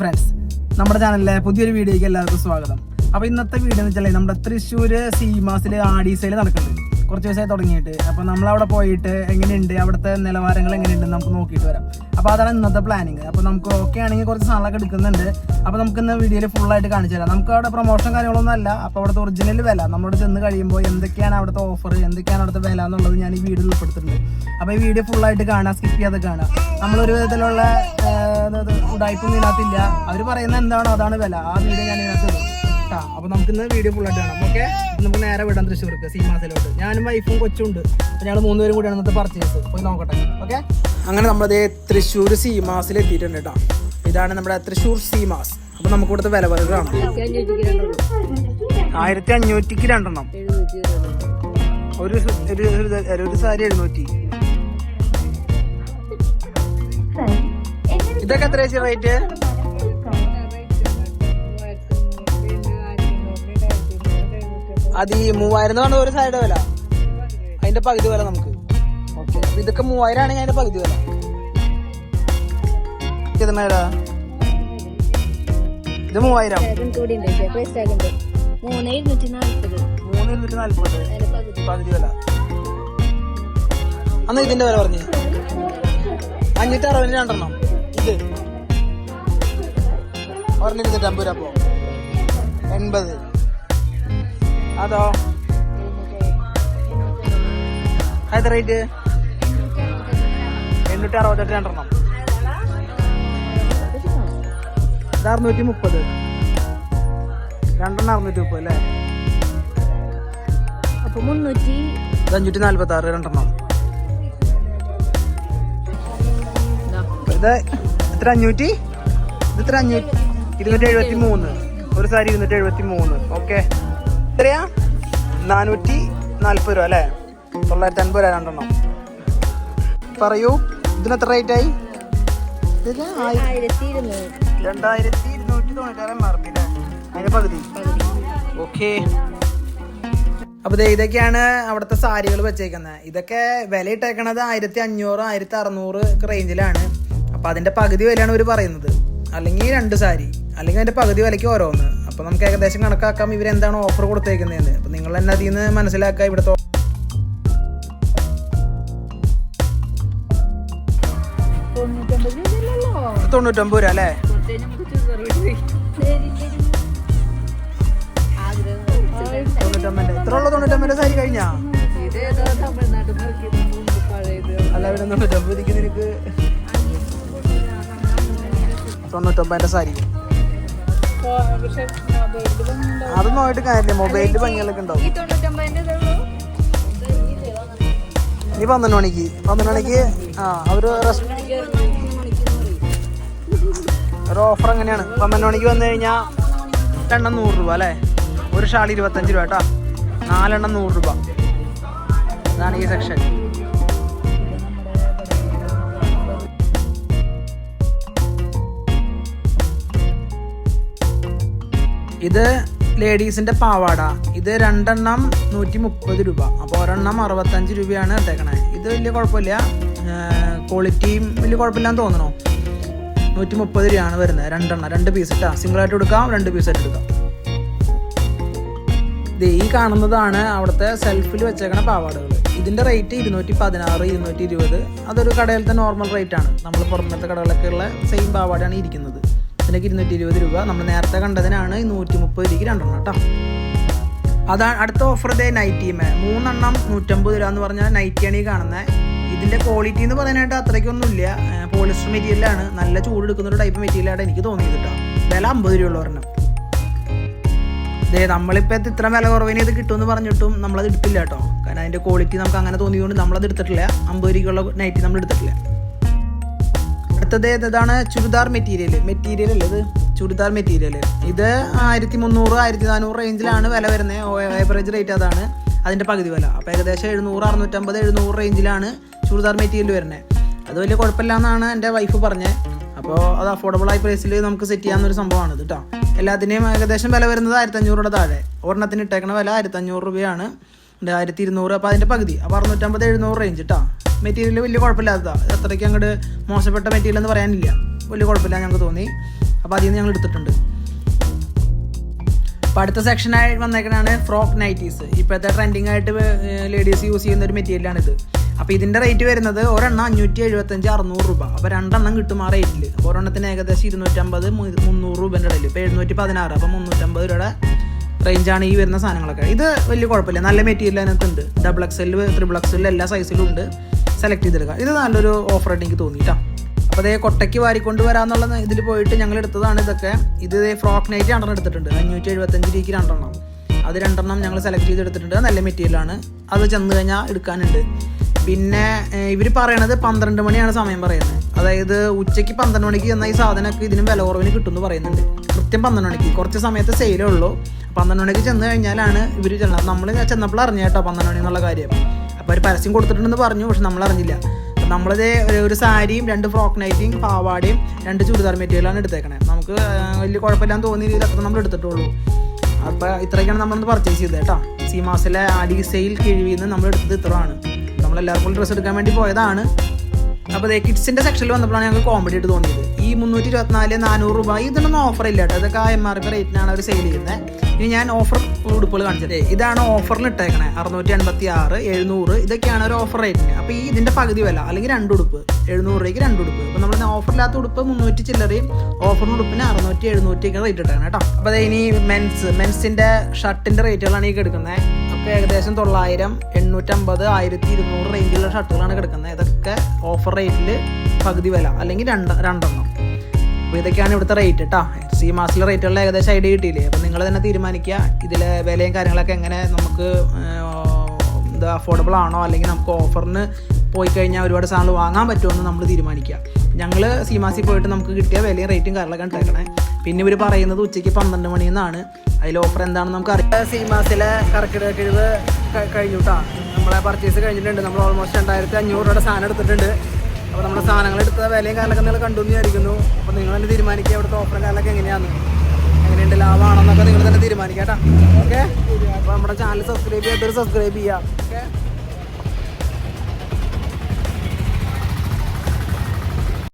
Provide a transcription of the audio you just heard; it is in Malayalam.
ഫ്രണ്ട്സ് നമ്മുടെ ചാനലിലെ പുതിയൊരു വീഡിയോയ്ക്ക് എല്ലാവർക്കും സ്വാഗതം. അപ്പോൾ ഇന്നത്തെ വീഡിയോ എന്ന് വെച്ചാൽ നമ്മുടെ തൃശ്ശൂർ സീമാസിൽ ആഡീസയിൽ നടക്കുന്നുണ്ട്. കുറച്ച് ദിവസമായി തുടങ്ങിയിട്ട്. അപ്പോൾ നമ്മൾ അവിടെ പോയിട്ട് എങ്ങനെയുണ്ട്? അവിടുത്തെ നിലവാരങ്ങൾ എങ്ങനെയുണ്ട്? നമുക്ക് നോക്കിയിട്ട് വരാം. അപ്പോൾ അതാണ് ഇന്നത്തെ പ്ലാനിങ് അപ്പോൾ നമുക്ക് ഓക്കെ ആണെങ്കിൽ കുറച്ച് സാധനങ്ങളൊക്കെ എടുക്കുന്നുണ്ട്. അപ്പോൾ നമുക്ക് ഇന്ന് വീഡിയോയിൽ ഫുള്ളായിട്ട് കാണിച്ചു തരാം. നമുക്ക് അവിടെ പ്രൊമോഷൻ കാര്യങ്ങളൊന്നും അല്ല. അപ്പോൾ അവിടുത്തെ ഒറിജിനൽ വില. നമ്മളോട് ചെന്ന് കഴിയുമ്പോൾ എന്തൊക്കെയാണ് അവിടുത്തെ ഓഫർ എന്തൊക്കെയാണ് അവിടുത്തെ വില എന്നുള്ളത് ഞാൻ ഈ വീഡിയോയിൽ ഉൾപ്പെടുത്തിട്ടുണ്ട് അപ്പോൾ ഈ വീഡിയോ ഫുള്ളായിട്ട് കാണാം സ്കിപ്പ് ചെയ്യാതെ കാണാം. നമ്മളൊരു വിധത്തിലുള്ള ഉടായ്പൊന്നും ഇതിനകത്തില്ല അവർ പറയുന്നത് എന്താണോ അതാണ് വില. ആ വീഡിയോ ഞാൻ ഇതിനകത്ത് കേട്ടോ. അപ്പോൾ നമുക്ക് ഇന്ന് വീഡിയോ ഫുള്ളായിട്ട് കാണാം. ഓക്കെ നമുക്ക് നേരെ വിടാം തൃശ്ശൂർക്ക് സീമാസിലോട്ട് ഞാനും വൈഫും കൊച്ചുണ്ട്. അപ്പോൾ ഞങ്ങൾ മൂന്നുപേരും കൂടിയാണ് ഇന്നത്തെ പർച്ചേസ് പോയി നോക്കട്ടെ. ഓക്കെ അങ്ങനെ നമ്മളത് തൃശ്ശൂർ സീമാസിൽ എത്തിയിട്ടുണ്ട് കേട്ടോ ഇതാണ് നമ്മുടെ തൃശ്ശൂർ സീമാസ്. അപ്പോൾ നമുക്ക് ഇവിടുത്തെ വില വരുക ആയിരത്തി അഞ്ഞൂറ്റിക്ക് രണ്ടെണ്ണം. ഒരു ഒരു സാരി എഴുന്നൂറ്റി. ഇതൊക്കെ എത്ര ചേച്ചി റേറ്റ് അത് ഈ മൂവായിരം എന്ന് പറഞ്ഞ ഒരു സൈഡ് വില അതിന്റെ പകുതി വില നമുക്ക്. ഓക്കെ ഇതൊക്കെ മൂവായിരം ആണെങ്കിൽ അതിന്റെ പകുതി വില ഇത് മേടാ ഇത് മൂവായിരം. മൂന്ന് ഇരുന്നൂറ്റി നാല്പത്. പകുതി. വില അന്ന് ഇതിന്റെ വില പറഞ്ഞു. അഞ്ഞൂറ്റി അറുപതിന് രണ്ടെണ്ണം. ഇത്. ഒരെണ്ണം ഇരുന്നൂറ്റി അമ്പത് രൂപ. എൺപത്. അതോ? എത്ര റേറ്റ്? എണ്ണൂറ്റി അറുപത്തെട്ട് രണ്ടെണ്ണം. ഇത് അറുന്നൂറ്റി മുപ്പത് രണ്ടെണ്ണം അറുന്നൂറ്റി മുപ്പത് അല്ലേ? അപ്പൊ മുന്നൂറ്റി അഞ്ഞൂറ്റി നാല്പത്തി ആറ് രണ്ടെണ്ണം. ഇത്. എത്ര അഞ്ഞൂറ്റി? ഇത് എത്ര അഞ്ഞൂറ്റി ഇരുന്നൂറ്റി എഴുപത്തി മൂന്ന് ഒരു സാരി ഇരുന്നൂറ്റി എഴുപത്തി മൂന്ന് ഓക്കെ. എത്രയാ? നാനൂറ്റി നാല്പത് രൂപ അല്ലേ? തൊള്ളായിരത്തി അൻപത് രൂപ രണ്ടെണ്ണം. പറയൂ ഇതിന് എത്ര റേറ്റ് ആയി? രണ്ടായിരത്തി ഇരുന്നൂറ്റി തൊണ്ണൂറ്റാറ് എം ആർ പി അല്ലേ അതിന്റെ പകുതി. ഓക്കെ അപ്പൊ ഇതൊക്കെയാണ് അവിടുത്തെ സാരികൾ വെച്ചേക്കുന്നത് ഇതൊക്കെ വില ഇട്ടേക്കണത് ആയിരത്തി അഞ്ഞൂറ് ആയിരത്തി അറുന്നൂറ് റേഞ്ചിലാണ് അപ്പൊ അതിന്റെ പകുതി വിലയാണ് ഇവർ പറയുന്നത്. അല്ലെങ്കിൽ രണ്ട് സാരി. അല്ലെങ്കിൽ അതിന്റെ പകുതി വിലയ്ക്ക് ഓരോന്ന്. അപ്പൊ നമുക്ക് ഏകദേശം കണക്കാക്കാം ഇവരെന്താണ് ഓഫർ കൊടുത്തേക്കുന്നതെന്ന്. അപ്പൊ നിങ്ങൾ തന്നെ അതിൽ നിന്ന് മനസ്സിലാക്കുക ഇവിടുത്തെ തൊണ്ണൂറ്റൊമ്പത് രൂപ അല്ലേ? തൊണ്ണൂറ്റൊമ്പതിന്റെ എത്ര ഉള്ള തൊണ്ണൂറ്റൊമ്പതിന്റെ സാരി കഴിഞ്ഞാ? അല്ല ഇവിടെ തൊണ്ണൂറ്റൊമ്പത് ഇതിക്ക് നിനക്ക് തൊണ്ണൂറ്റൊമ്പതിന്റെ സാരി. അതൊന്നും ആയിട്ട് കാര്യമില്ല. മൊബൈലിൽ ഭംഗികളൊക്കെ ഉണ്ടാവും. ഇനി പന്ത്രണ്ട് മണിക്ക്. പന്ത്രണ്ട് മണിക്ക് ആ അവർ ഒരു ഓഫർ എങ്ങനെയാണ് പന്ത്രണ്ട് മണിക്ക് വന്നു കഴിഞ്ഞാൽ രണ്ടെണ്ണം നൂറ് രൂപ അല്ലേ? ഒരു ഷാൾ ഇരുപത്തഞ്ച് രൂപ കേട്ടോ. നാലെണ്ണം നൂറ് രൂപ. അതാണ് ഈ സെക്ഷൻ ഇത് ലേഡീസിന്റെ പാവാട. ഇത് രണ്ടെണ്ണം നൂറ്റി മുപ്പത് രൂപ. അപ്പോൾ ഒരെണ്ണം അറുപത്തഞ്ച് രൂപയാണ് ഇട്ടേക്കണേ. ഇത് വലിയ കുഴപ്പമില്ല. ക്വാളിറ്റിയും വലിയ കുഴപ്പമില്ലാന്ന് തോന്നണോ? നൂറ്റി മുപ്പത് രൂപയാണ് വരുന്നത്. രണ്ടെണ്ണം. രണ്ട് പീസ് ഇട്ടാ. സിംഗിൾ ആയിട്ട് എടുക്കാം രണ്ട് പീസ് ആയിട്ട് എടുക്കാം ഇത് ഈ കാണുന്നതാണ് അവിടുത്തെ സെൽഫിൽ വെച്ചേക്കണ പാവാടകൾ ഇതിന്റെ റേറ്റ് ഇരുന്നൂറ്റി പതിനാറ് ഇരുന്നൂറ്റി ഇരുപത് അതൊരു കടയിലത്തെ നോർമൽ റേറ്റ് ആണ്. നമ്മൾ പുറമത്തെ കടകളൊക്കെ ഉള്ള സെയിം പാവാടയാണ് ഇരിക്കുന്നത്. ഇതിനൊക്കെ ഇരുന്നൂറ്റി ഇരുപത് രൂപ. നമ്മൾ നേരത്തെ കണ്ടതിനാണ് നൂറ്റി മുപ്പത് രൂപയ്ക്ക് രണ്ടെണ്ണം കേട്ടോ. അതാണ് അടുത്ത ഓഫർ ഇതേ നൈറ്റിമേ മൂന്നെണ്ണം നൂറ്റമ്പത് രൂപ എന്ന് പറഞ്ഞാൽ നൈറ്റിയാണ് ഈ കാണുന്നത് ഇതിന്റെ ക്വാളിറ്റി എന്ന് പറയാനായിട്ട് അത്രയ്ക്കൊന്നുമില്ല. പോളിസ്റ്റർ മെറ്റീരിയലാണ് നല്ല ചൂട് എടുക്കുന്ന ഒരു ടൈപ്പ് മെറ്റീരിയലായിട്ട് എനിക്ക് തോന്നിയത് കേട്ടോ. വില അമ്പത് രൂപ ഉള്ള ഒരെണ്ണം. ദേ നമ്മളിപ്പോൾ ഇത് ഇത്ര വില കുറവിന് ഇത് കിട്ടുമെന്ന് പറഞ്ഞിട്ടും നമ്മളത് എടുത്തില്ല കേട്ടോ. കാരണം അതിന്റെ ക്വാളിറ്റി നമുക്ക് അങ്ങനെ തോന്നിയതുകൊണ്ട് നമ്മളത് എടുത്തിട്ടില്ല. അമ്പത് രൂപയ്ക്കുള്ള നൈറ്റി നമ്മൾ എടുത്തിട്ടില്ല. അടുത്തത് ഏതാണ്? ചുരിദാർ മെറ്റീരിയൽ. മെറ്റീരിയൽ അല്ലേ ഇത്? ചുരിദാർ മെറ്റീരിയൽ. ഇത് ആയിരത്തി മുന്നൂറ് ആയിരത്തി നാനൂറ് റേഞ്ചിലാണ് വില വരുന്നത്. ഏവറേജ് റേറ്റ് അതാണ്. അതിന്റെ പകുതി വില. അപ്പോൾ ഏകദേശം എഴുന്നൂറ് അറുന്നൂറ്റമ്പത് എഴുന്നൂറ് റേഞ്ചിലാണ് ചുരിദാർ മെറ്റീരിയൽ വരുന്നത്. അത് വലിയ കുഴപ്പമില്ല എന്നാണ് എന്റെ വൈഫ് പറഞ്ഞത്. അപ്പോൾ അത് അഫോർഡബിൾ ആയ പ്രൈസിൽ നമുക്ക് സെറ്റ് ചെയ്യാവുന്ന ഒരു സംഭവമാണ് കേട്ടോ എല്ലാത്തിനെയും ഏകദേശം വില വരുന്നത് ആയിരത്തി അഞ്ഞൂറുടെ താഴെ. ഒരെണ്ണത്തിന് ഇട്ടേക്കണ വില ആയിരത്തി അഞ്ഞൂറ് രൂപയാണ് ആയിരത്തി ഇരുന്നൂറ് അപ്പോൾ അതിന്റെ പകുതി. അപ്പോൾ അറുന്നൂറ്റമ്പത് എഴുന്നൂറ് റേഞ്ച് കേട്ടോ മെറ്റീരിയൽ വലിയ കുഴപ്പമില്ലാത്തതാണ് അത്രയ്ക്ക് അങ്ങോട്ട് മോശപ്പെട്ട മെറ്റീരിയൽ എന്ന് പറയാനില്ല. വലിയ കുഴപ്പമില്ല ഞങ്ങൾക്ക് തോന്നി. അപ്പോൾ അതിൽ നിന്ന് ഞങ്ങൾ എടുത്തിട്ടുണ്ട്. അപ്പോൾ അടുത്ത സെക്ഷനായി വന്നേക്കണാണ് ഫ്രോക്ക് നൈറ്റീസ് ഇപ്പോഴത്തെ ട്രെൻഡിങ് ആയിട്ട് ലേഡീസ് യൂസ് ചെയ്യുന്ന ഒരു മെറ്റീരിയലാണിത് അപ്പോൾ ഇതിന്റെ റേറ്റ് വരുന്നത് ഒരെണ്ണം അഞ്ഞൂറ്റി എഴുപത്തഞ്ച് അറുന്നൂറ് രൂപ. അപ്പോൾ രണ്ടെണ്ണം കിട്ടും ആ റേറ്റിൽ അപ്പോൾ ഒരെണ്ണത്തിന് ഏകദേശം ഇരുന്നൂറ്റമ്പത് മുന്നൂറ് രൂപേന്റെ ഇടയിൽ. ഇപ്പോൾ എഴുന്നൂറ്റി പതിനാറ് അപ്പോൾ മുന്നൂറ്റമ്പത് രൂപയുടെ റേഞ്ചാണ് ഈ വരുന്ന സാധനങ്ങളൊക്കെ. ഇത് വലിയ കുഴപ്പമില്ല. നല്ല മെറ്റീരിയൽ അതിനകത്തുണ്ട്. ഡബിൾ എക്സൽ ത്രിബിൾ എക്സൽ എല്ലാ സൈസിലും ഉണ്ട്. സെലക്ട് ചെയ്തെടുക്കാം ഇത് നല്ലൊരു ഓഫർ ആയിട്ട് എനിക്ക് തോന്നിയിട്ടാണ് അപ്പോൾ അതേ കൊട്ടയ്ക്ക് വാരിക്കൊണ്ട് വരാമെന്നുള്ള ഇതിൽ പോയിട്ട് ഞങ്ങൾ എടുത്തതാണ് ഇതൊക്കെ. ഇത് ഫ്രോക്ക് നൈറ്റ് രണ്ടെണ്ണം എടുത്തിട്ടുണ്ട്. അഞ്ഞൂറ്റി എഴുപത്തഞ്ച് രൂപയ്ക്ക് രണ്ടെണ്ണം. അത് രണ്ടെണ്ണം ഞങ്ങൾ സെലക്ട് ചെയ്ത് എടുത്തിട്ടുണ്ട് നല്ല മെറ്റീരിയലാണ് അത് ചെന്ന് കഴിഞ്ഞാൽ എടുക്കാനുണ്ട്. പിന്നെ ഇവർ പറയണത് പന്ത്രണ്ട് മണിയാണ് സമയം പറയുന്നത്. അതായത് ഉച്ചയ്ക്ക് പന്ത്രണ്ട് മണിക്ക് ചെന്നാൽ ഈ സാധനമൊക്കെ ഇതിന് വില കുറവിന് കിട്ടുമെന്ന് പറയുന്നുണ്ട്. കൃത്യം പന്ത്രണ്ട് മണിക്ക്. കുറച്ച് സമയത്ത് സെയിലേ ഉള്ളൂ. പന്ത്രണ്ട് മണിക്ക് ചെന്ന് കഴിഞ്ഞാലാണ് ഇവർ ചെന്നത്. നമ്മൾ ചെന്നപ്പോൾ അറിഞ്ഞ കേട്ടോ പന്ത്രണ്ട് മണി എന്നുള്ള കാര്യം. അവർ പരസ്യം കൊടുത്തിട്ടുണ്ടെന്ന് പറഞ്ഞു പക്ഷെ നമ്മൾ അറിഞ്ഞില്ല നമ്മളിത് ഒരു സാരിയും രണ്ട് ഫ്രോക്ക് നൈറ്റിയും പാവാടയും രണ്ട് ചുരിദാർ മെറ്റീരിയലാണ് എടുത്തേക്കണേ. നമുക്ക് വലിയ കുഴപ്പമില്ലാന്ന് തോന്നിയ രീതിയിൽ അത്ര നമ്മൾ എടുത്തിട്ടുള്ളൂ. അപ്പോൾ ഇത്രയൊക്കെയാണ് നമ്മളൊന്ന് പർച്ചേസ് ചെയ്തത് കേട്ടോ. സീമാസിലെ ആലി സെയിൽ കിഴിവിൽ നിന്ന് നമ്മൾ എടുത്തത് ഇത്രയാണ്. നമ്മളെല്ലാവർക്കും ഡ്രസ്സ് എടുക്കാൻ വേണ്ടി പോയതാണ്. അപ്പോൾ ദേ കിഡ്സിന്റെ സെക്ഷനിൽ വന്നപ്പോഴാണ് ഞങ്ങൾക്ക് കോമഡി ആയിട്ട് തോന്നിയത്. ഈ മുന്നൂറ്റി ഇരുപത്തിനാല് നാനൂറ് രൂപ ഇതിനൊന്നും ഓഫർ ഇല്ല കേട്ടോ. ഇതൊക്കെ എം ആർ പി റേറ്റിനാണ് അവർ സെയിൽ ചെയ്യുന്നത് ഇനി ഞാൻ ഓഫർ ഉടുപ്പുകൾ കാണിച്ചത്. ഇതാണ് ഓഫറിൽ ഇട്ടേക്കണേ. അറുന്നൂറ്റി അൻപത്തി ആറ് എഴുന്നൂറ് ഇതൊക്കെയാണ് ഒരു ഓഫർ റേറ്റിന് അപ്പോൾ ഈ ഇതിന്റെ പകുതി വില അല്ലെങ്കിൽ രണ്ട് ഉടുപ്പ് എഴുന്നൂറ് രൂപയ്ക്ക് രണ്ട് ഉടുപ്പ്. അപ്പോൾ നമ്മൾ ഓഫറില്ലാത്ത ഉടുപ്പ് മുന്നൂറ്റി ചില്ലറയും ഓഫറിന് ഉടുപ്പിന് അറുന്നൂറ്റി എഴുന്നൂറ്റിയൊക്കെ റേറ്റ് ഇട്ടാണ് കേട്ടോ. അപ്പോൾ ദേ ഇനി മെൻസ് മെൻസിന്റെ ഷർട്ടിന്റെ റേറ്റുകളാണ് ഈ കിടക്കുന്നത് ഒക്കെ ഏകദേശം തൊള്ളായിരം എണ്ണൂറ്റമ്പത് ആയിരത്തി ഇരുന്നൂറ് റേഞ്ചിലുള്ള ഷർട്ടുകളാണ് കിടക്കുന്നത്. ഇതൊക്കെ ഓഫർ റേറ്റിൽ പകുതി വില അല്ലെങ്കിൽ രണ്ട് രണ്ടെണ്ണം. അപ്പോൾ ഇതൊക്കെയാണ് ഇവിടുത്തെ റേറ്റ് കേട്ടോ സി മാസിലെ റേറ്റുകളിൽ ഏകദേശം ഐഡിയ കിട്ടിയില്ലേ? അപ്പോൾ നിങ്ങൾ തന്നെ തീരുമാനിക്കുക ഇതിലെ വിലയും കാര്യങ്ങളൊക്കെ എങ്ങനെ നമുക്ക് എന്താ അഫോർഡബിൾ ആണോ അല്ലെങ്കിൽ നമുക്ക് ഓഫറിന് പോയി കഴിഞ്ഞാൽ ഒരുപാട് സാധനങ്ങൾ വാങ്ങാൻ പറ്റുമെന്ന് നമ്മൾ തീരുമാനിക്കുക. ഞങ്ങൾ സീമാസി പോയിട്ട് നമുക്ക് കിട്ടിയ വിലയും റേറ്റും കാര്യങ്ങളൊക്കെ ഉണ്ടാക്കണേ പിന്നെ ഇവർ പറയുന്നത് ഉച്ചയ്ക്ക് പന്ത്രണ്ട് മണി എന്നാണ്. അതിൽ ഓഫർ എന്താണെന്ന് നമുക്ക് അറിയാം സീമാസിലെ കർക്കിടക കിഴിവ് കഴിഞ്ഞു നമ്മളെ പർച്ചേസ് കഴിഞ്ഞിട്ടുണ്ട്. നമ്മൾ ഓൾമോസ്റ്റ് രണ്ടായിരത്തി അഞ്ഞൂറ് രൂപയുടെ സാധനം എടുത്തിട്ടുണ്ട്. അപ്പോൾ നമ്മുടെ സാധനങ്ങൾ എടുത്ത വിലയും കാലൊക്കെ നിങ്ങൾ കണ്ടു വിചാരിക്കുന്നു. അപ്പോൾ നിങ്ങൾ തന്നെ തീരുമാനിക്കുക അവിടുത്തെ ഓഫറും കാലൊക്കെ എങ്ങനെയാണ് എങ്ങനെയുണ്ട്? ലാഭമാണെന്നൊക്കെ നിങ്ങൾ തന്നെ തീരുമാനിക്കാം കേട്ടോ. ഓക്കെ അപ്പോൾ നമ്മുടെ ചാനൽ സബ്സ്ക്രൈബ് ചെയ്യാത്തവർ സബ്സ്ക്രൈബ് ചെയ്യാം. ഓക്കെ